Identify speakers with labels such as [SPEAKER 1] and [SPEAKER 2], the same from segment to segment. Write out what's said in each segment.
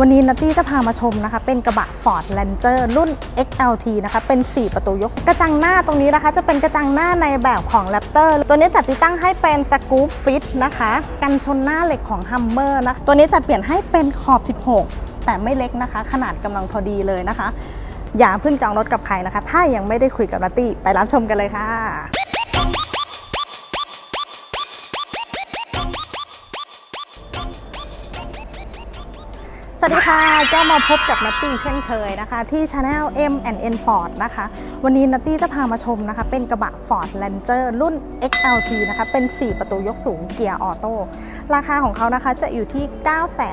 [SPEAKER 1] วันนี้นัตตี้จะพามาชมนะคะ เป็นกระบะ Ford Ranger รุ่น XLT นะคะ เป็น 4 ประตูยก กระจังหน้าตรงนี้นะคะ จะเป็นกระจังหน้าในแบบของ Raptor ตัวนี้จัดติดตั้งให้เป็น Scoop Fit นะคะ กันชนหน้าเหล็กของ Hummer นะตัวนี้จัดเปลี่ยนให้เป็นขอบ 16 แต่ไม่เล็กนะคะ ขนาดกำลังพอดีเลยนะคะ อย่าเพิ่งจองรถกับใครนะคะ ถ้ายังไม่ได้คุยกับนัตตี้ไปรับชมกันเลยค่ะ วัสดีค่ะเจ้ามาพบกับนัตตี้เช่นเคยนะคะ ที่ Channel M N Ford นะคะ วันนี้นัตตี้จะพามาชมนะคะ เป็นกระบะ Ford Ranger รุ่น XLT นะคะ เป็น 4 ประตูยกสูงเกียร์ออโต้ราคาของเขานะคะจะอยู่ที่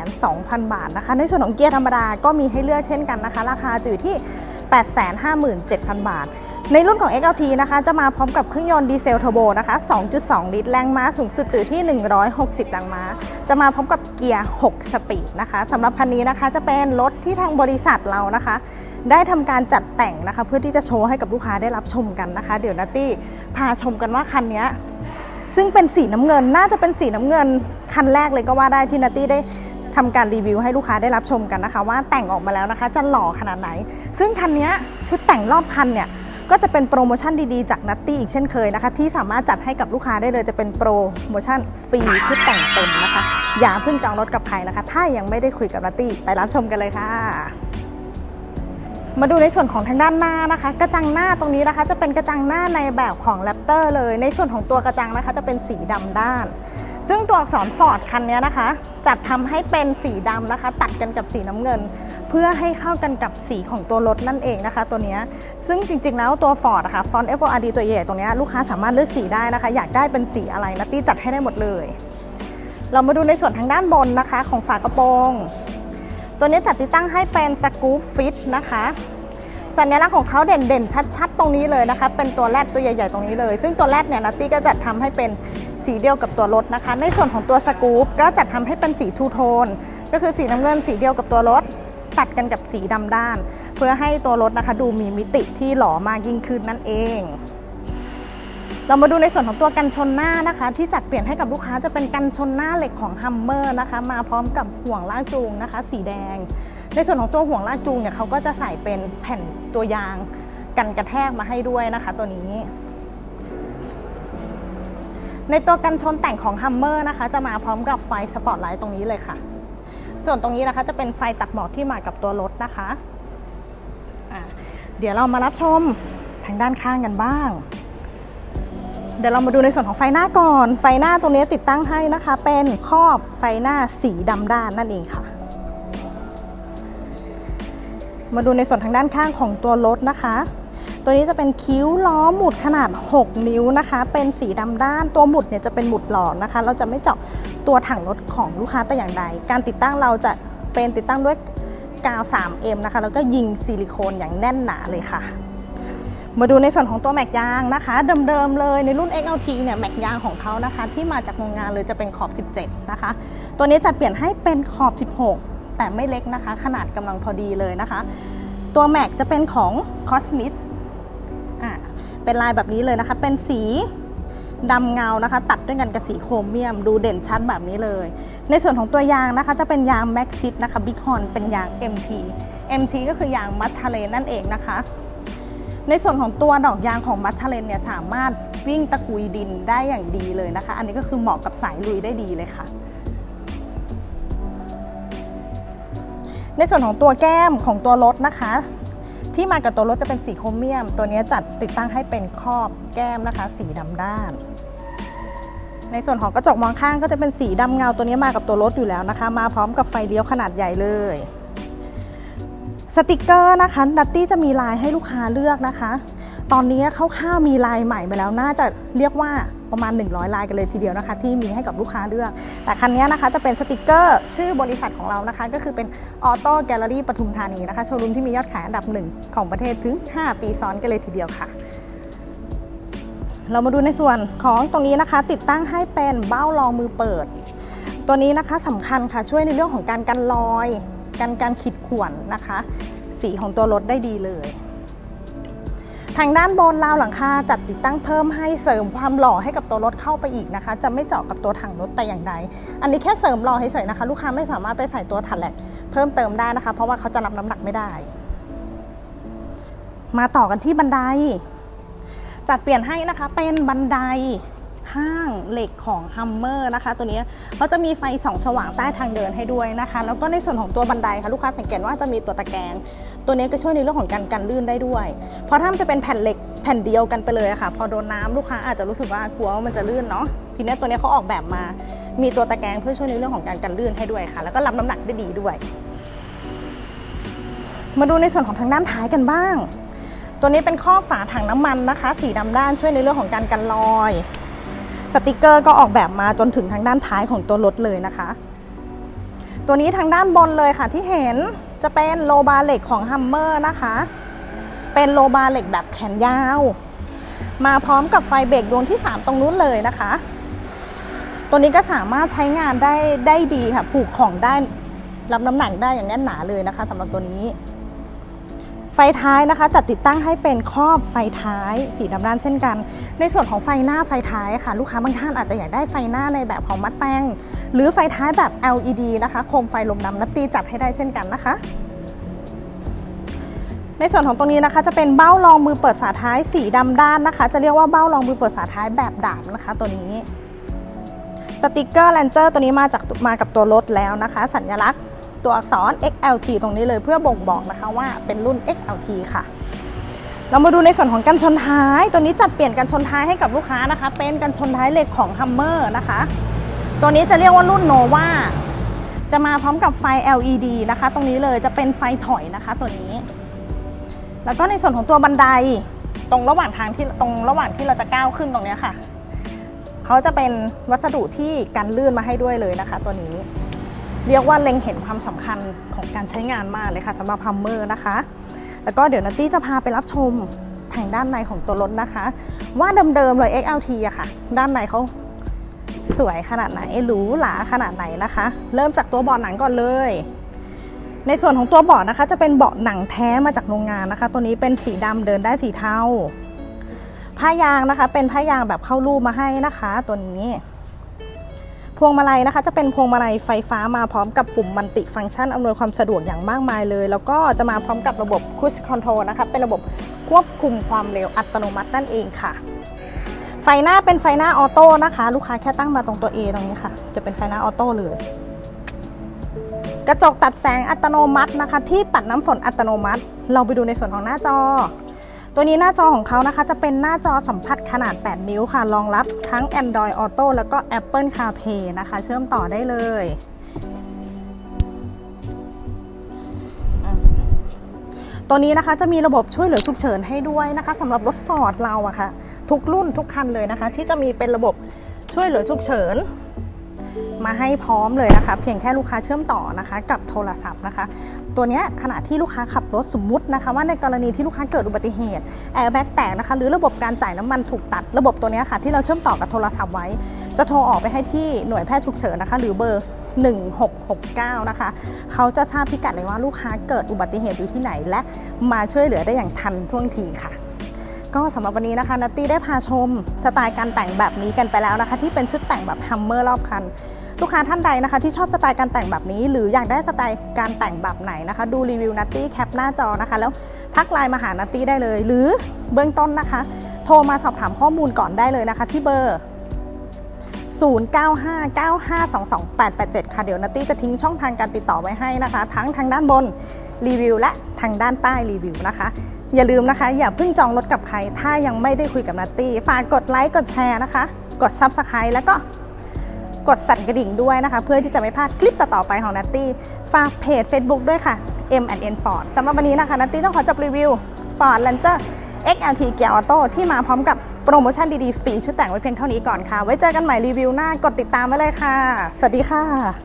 [SPEAKER 1] 9,200,000 บาทนะคะ ในส่วนของเกียร์ธรรมดาก็มีให้เลือกเช่นกันนะคะ ราคาจะอยู่ที่ 857,000 บาท ในรุ่นของ XLT นะคะจะมาพร้อมกับเครื่องยนต์ดีเซลเทอร์โบนะคะ 2.2 ลิตรแรงม้าสูงสุดอยู่ที่ 160 แรงม้า จะมาพร้อมกับเกียร์ 6 สปีดนะคะสำหรับคันนี้นะคะจะเป็นรถที่ทางบริษัทเรานะคะ ได้ทำการจัดแต่งนะคะ เพื่อที่จะโชว์ให้กับลูกค้าได้รับชมกันนะคะ เดี๋ยวนัตตี้พาชมกันว่าคันนี้ซึ่งเป็นสีน้ำเงินน่าจะเป็นสีน้ำเงินคันแรกเลยก็ว่าได้ที่นัตตี้ได้ทำการรีวิวให้ลูกค้าได้รับชมกันนะคะ ว่าแต่งออกมาแล้วนะคะ จะหล่อขนาดไหน ซึ่งคันนี้ชุดแต่งรอบคันเนี่ย ก็จะเป็นโปรโมชั่นดีๆ จากนัตตี้อีกเช่นเคยนะคะ ที่สามารถจัดให้กับลูกค้าได้เลยจะเป็นโปรโมชั่นฟรีชุดแต่งเต็มนะคะ อย่าเพิ่งจองรถกับใครนะคะ ถ้ายังไม่ได้คุยกับนัตตี้ไปรับชมกันเลยค่ะมาดูในส่วนของทางด้านหน้านะคะ กระจังหน้าตรงนี้นะคะ จะเป็นกระจังหน้าในแบบของ Raptor เลย ในส่วนของตัวกระจังนะคะ จะเป็นสีดำด้าน ซึ่งตัวอักษรฟอร์ดคันนี้นะคะ จัดทำให้เป็นสีดำนะคะ ตัดกันกับสีน้ำเงิน เพื่อให้เข้ากันกับสีของตัวรถนั่นเองนะคะ ตัวนี้ซึ่งจริงๆแล้วตัว Ford นะคะฟอนต์ F O R D ตัวใหญ่ตรงนี้ลูกค้าสามารถเลือกสีได้นะคะ อยากได้เป็นสีอะไรนัตตี้จัดให้ได้หมดเลย เรามาดูในส่วนทางด้านบนนะคะ ของฝากระโปรงตัวนี้จัดติดตั้งให้เป็นสกู๊ปฟิตนะคะสัญลักษณ์ของเขาเด่นๆ ชัดๆ ตรงนี้เลยนะคะ เป็นตัวแรดตัวใหญ่ ๆ ตรงนี้เลย ซึ่งตัวแรดเนี่ยนัตตี้ก็จะทำให้เป็น สีเดียวกับตัวรถนะคะ ในส่วนของตัวสกู๊ปก็จัดทำให้เป็นสีทูโทน ก็คือสีน้ำเงินสีเดียวกับตัวรถ ตัดกันกับสีดำด้าน เพื่อให้ตัวรถนะคะ ดูมีมิติที่หล่อมากยิ่งขึ้นนั่นเอง เรามาดูในส่วนของตัวกันชนหน้านะคะ ที่จัดเปลี่ยนให้กับลูกค้าจะเป็นกันชนหน้าเหล็กของ Hummer นะคะ มาพร้อมกับห่วงลากจูงนะคะ สีแดง ในส่วนของตัวห่วงลากจูงเนี่ยเขาก็จะใส่เป็นแผ่นตัวยางกันกระแทกมาให้ด้วยนะคะ ตัวนี้ ในตัวกันชนแต่งของ Hummer นะคะ จะมาพร้อมกับไฟสปอตไลท์ตรงนี้เลยค่ะ ส่วนตรงนี้นะคะจะเป็นไฟตัดหมอกที่มากับตัวรถนะคะะเดี๋ยวเรามารับชมทางด้านข้างกันบ้าง เดี๋ยวเรามาดูในส่วนของไฟหน้าก่อน ไฟหน้าตรงนี้ติดตั้งให้นะคะ เป็นครอบไฟหน้าสีดำด้านนั่นเองค่ะ มาดูในส่วนทางด้านข้างของตัวรถนะคะ ตัวนี้จะเป็นคิ้วล้อหมุดขนาด 6 นิ้วนะคะ เป็นสีดำด้านตัวหมุดเนี่ยจะเป็นหมุดหลอดนะคะ เราจะไม่เจาะตัวถังรถของลูกค้าแต่อย่างใด การติดตั้งเราจะเป็นติดตั้งด้วยกาว 3M นะคะ แล้วก็ยิงซิลิโคนอย่างแน่นหนาเลยค่ะ มาดูในส่วนของตัวแม็กยางนะคะเดิมๆเลยในรุ่น XLT เนี่ยแม็กยางของเขานะคะ ที่มาจากโรงงานเลยจะเป็นขอบ 17 นะคะ ตัวนี้จัดเปลี่ยนให้เป็นขอบ 16 แต่ไม่เล็กนะคะ ขนาดกำลังพอดีเลยนะคะ ตัวแม็กจะเป็นของ Cosmith อะ เป็นลายแบบนี้เลยนะคะ เป็นสีดำเงานะคะ ตัดด้วยกันกับสีโครเมียม ดูเด่นชัดแบบนี้เลย ในส่วนของตัวยางนะคะ จะเป็นยาง Maxxis นะคะ Big Horn เป็นยาง MT MT ก็คือยางมัชชาเลนนั่นเองนะคะ ในส่วนของตัวดอกยางของมัชชาเลนเนี่ยสามารถวิ่งตะกุยดินได้อย่างดีเลยนะคะ อันนี้ก็คือเหมาะกับสายลุยได้ดีเลยค่ะ ในส่วนของตัวแก้มของตัวรถนะคะ ที่มากับตัวรถจะเป็นสีโครเมียม ตัวนี้จัดติดตั้งให้เป็นครอบแก้มนะคะ สีดำด้าน ในส่วนของกระจกมองข้างก็จะเป็นสีดำเงาตัวนี้มากับตัวรถอยู่แล้วนะคะ มาพร้อมกับไฟเลี้ยวขนาดใหญ่เลยสติกเกอร์นะคะนัตตี้จะมีลายให้ลูกค้าเลือกนะคะ ตอนนี้คร่าวๆมีลายใหม่ไปแล้วน่าจะเรียกว่าประมาณ 100 ลายกันเลยทีเดียวนะคะ ที่มีให้กับลูกค้าเลือก แต่คันนี้นะคะจะเป็นสติกเกอร์ชื่อบริษัทของเรานะคะ ก็คือเป็นออโต้แกลเลอรี่ปทุมธานีนะคะ โชว์รูมที่มียอดขายอันดับหนึ่งของประเทศถึง 5 ปีซ้อนกันเลยทีเดียวค่ะ เรามาดูในส่วนของตรงนี้นะคะ ติดตั้งให้เป็นเบ้ารองมือเปิด ตัวนี้นะคะสำคัญค่ะช่วยในเรื่องของการกันรอย กันการขีดข่วนนะคะ สีของตัวรถได้ดีเลย ทางด้านบนราวหลังคาจัดติดตั้งเพิ่มให้เสริมความหล่อให้กับตัวรถเข้าไปอีกนะคะ จะไม่เจาะกับตัวถังรถแต่อย่างใด อันนี้แค่เสริมหล่อเฉยๆนะคะ ลูกค้าไม่สามารถไปใส่ตัวถัดแหลกเพิ่มเติมได้นะคะ เพราะว่าเขาจะรับน้ำหนักไม่ได้ มาต่อกันที่บันได จัดเปลี่ยนให้นะคะเป็นบันได ข้างเหล็กของฮัมเมอร์นะคะ ตัวนี้เขาจะมีไฟส่องสว่างใต้ทางเดินให้ด้วยนะคะ แล้วก็ในส่วนของตัวบันไดค่ะลูกค้าสังเกตว่าจะมีตัวตะแกรงตัวนี้ก็ช่วยในเรื่องของการกันลื่นได้ด้วย เพราะถ้ามันจะเป็นแผ่นเหล็กแผ่นเดียวกันไปเลยอะค่ะ พอโดนน้ำลูกค้าอาจจะรู้สึกว่ากลัวว่ามันจะลื่นเนาะทีนี้ตัวนี้เขาออกแบบมา มีตัวตะแกรงเพื่อช่วยในเรื่องของการกันลื่นให้ด้วยค่ะ แล้วก็รับน้ำหนักได้ดีด้วย มาดูในส่วนของทางด้านท้ายกันบ้าง ตัวนี้เป็นข้อฝาถังน้ำมันนะคะ สีดำด้านช่วยในเรื่องของการกันรอย สติกเกอร์ก็ออกแบบมาจนถึงทางด้านท้ายของตัวรถเลยนะคะ ตัวนี้ทางด้านบนเลยค่ะที่เห็นจะเป็นโลบาเหล็กของฮัมเมอร์นะคะ เป็นโลบาเหล็กแบบแขนยาว มาพร้อมกับไฟเบรกดวงที่ 3 ตรงนู้นเลยนะคะ ตัวนี้ก็สามารถใช้งานได้ได้ดีค่ะ ผูกของได้รับน้ำหนักได้อย่างแน่นหนาเลยนะคะสำหรับตัวนี้ ไฟท้ายนะคะ จัดติดตั้งให้เป็นครอบไฟท้ายสีดำด้านเช่นกัน ในส่วนของไฟหน้าไฟท้ายค่ะ ลูกค้าบางท่านอาจจะอยากได้ไฟหน้าในแบบของมัดแตงหรือไฟท้ายแบบ LED นะคะ โคมไฟลมดำนัตตีจัดให้ได้เช่นกันนะคะ ในส่วนของตรงนี้นะคะ จะเป็นเบ้ารองมือเปิดฝาท้ายสีดำด้านนะคะ จะเรียกว่าเบ้ารองมือเปิดฝาท้ายแบบดาบนะคะ ตัวนี้สติกเกอร์แลนเจอร์ตัวนี้มาจากมากับตัวรถแล้วนะคะ สัญลักษณ์ ตัวอักษร XLT ตรงนี้เลยเพื่อบ่งบอกนะคะว่าเป็นรุ่น XLT ค่ะ เรามาดูในส่วนของกันชนท้าย ตัวนี้จัดเปลี่ยนกันชนท้ายให้กับลูกค้านะคะ เป็นกันชนท้ายเหล็กของ Hummer นะคะ ตัวนี้จะเรียกว่ารุ่น Nova จะมาพร้อมกับไฟ LED นะคะ ตรงนี้เลยจะเป็นไฟถอยนะคะตัวนี้ แล้วก็ในส่วนของตัวบันไดตรงระหว่างทางที่ตรงระหว่างที่เราจะก้าวขึ้นตรงนี้ค่ะ เขาจะเป็นวัสดุที่กันลื่นมาให้ด้วยเลยนะคะ ตัวนี้ เรียกว่าเล็งเห็นความสำคัญของการใช้งานมากเลยค่ะสำหรับฮัมเมอร์นะคะ แล้วก็เดี๋ยวนัตตี้จะพาไปรับชมทางด้านในของตัวรถนะคะ ว่าเดิมๆเลย XLT อะค่ะ ด้านในเขาสวยขนาดไหนหรูหราขนาดไหนนะคะ เริ่มจากตัวเบาะหนังก่อนเลย ในส่วนของตัวเบาะนะคะ จะเป็นเบาะหนังแท้มาจากโรงงานนะคะ ตัวนี้เป็นสีดำเดินได้สีเทาผ้ายางนะคะ เป็นผ้ายางแบบเข้ารูปมาให้นะคะ ตัวนี้ พวงมาลัยนะคะ จะเป็นพวงมาลัยไฟฟ้ามาพร้อมกับปุ่มมัลติฟังก์ชันอำนวยความสะดวกอย่างมากมายเลย แล้วก็จะมาพร้อมกับระบบ Cruise Control นะคะเป็นระบบควบคุมความเร็วอัตโนมัตินั่นเองค่ะ ไฟหน้าเป็นไฟหน้าออโต้นะคะ ลูกค้าแค่ตั้งมาตรงตัว A ตรงนี้ค่ะ จะเป็นไฟหน้าออโต้เลยกระจกตัดแสงอัตโนมัตินะคะ ที่ปัดน้ำฝนอัตโนมัติ เราไปดูในส่วนของหน้าจอ ตัวนี้หน้าจอของเขานะคะ จะเป็นหน้าจอสัมผัสขนาด 8 นิ้วค่ะ รองรับทั้ง Android Auto แล้วก็ Apple CarPlay นะคะ เชื่อมต่อได้เลยตัวนี้นะคะจะมีระบบช่วยเหลือฉุกเฉินให้ด้วยนะคะสำหรับรถฟอร์ดเราอะค่ะ ทุกรุ่นทุกคันเลยนะคะ ที่จะมีเป็นระบบช่วยเหลือฉุกเฉิน มาให้พร้อมเลยนะคะ เพียงแค่ลูกค้าเชื่อมต่อนะคะ กับโทรศัพท์นะคะ ตัวนี้ขณะที่ลูกค้าขับรถสมมุตินะคะ ว่าในกรณีที่ลูกค้าเกิดอุบัติเหตุแอร์แบ็กแตกนะคะหรือระบบการจ่ายน้ำมันถูกตัด ระบบตัวนี้ค่ะ ที่เราเชื่อมต่อกับโทรศัพท์ไว้ จะโทรออกไปให้ที่หน่วยแพทย์ฉุกเฉินนะคะ หรือเบอร์1669 นะคะ เขาจะทราบพิกัดเลยว่าลูกค้าเกิดอุบัติเหตุอยู่ที่ไหน และมาช่วยเหลือได้อย่างทันท่วงทีค่ะ ก็สำหรับวันนี้นะคะนัตตี้ได้พาชมสไตล์การแต่งแบบนี้กันไปแล้วนะคะ ที่เป็นชุดแต่งแบบฮัมเมอร์รอบคัน ลูกค้าท่านใดนะคะที่ชอบสไตล์การแต่งแบบนี้ หรืออยากได้สไตล์การแต่งแบบไหนนะคะ ดูรีวิวนัตตี้แคปหน้าจอนะคะ แล้วทักไลน์มาหานัตตี้ได้เลย หรือเบื้องต้นนะคะ โทรมาสอบถามข้อมูลก่อนได้เลยนะคะ ที่เบอร์ 0959522887 ค่ะ เดี๋ยวนัตตี้จะทิ้งช่องทางการติดต่อไว้ให้นะคะ ทั้งทางด้านบนรีวิวและทางด้านใต้รีวิวนะคะ อย่าลืมนะคะ อย่าเพิ่งจองรถกับใคร ถ้ายังไม่ได้คุยกับนัตตี้ฝากกดไลค์กดแชร์นะคะ กด Subscribe แล้วก็ กดสั่นกระดิ่งด้วยนะคะ เพื่อที่จะไม่พลาดคลิปต่อๆไปของนัตตี้ฝากเพจ Facebook ด้วยค่ะ M&N Ford สำหรับวันนี้นะคะนัตตี้ต้องขอจบรีวิว Ford Ranger XLT Gear Auto ที่มาพร้อมกับโปรโมชั่นดีๆฟรีชุดแต่งไว้เพียงเท่านี้ก่อนค่ะ ไว้เจอกันใหม่รีวิวหน้ากดติดตามไว้เลยค่ะ สวัสดีค่ะ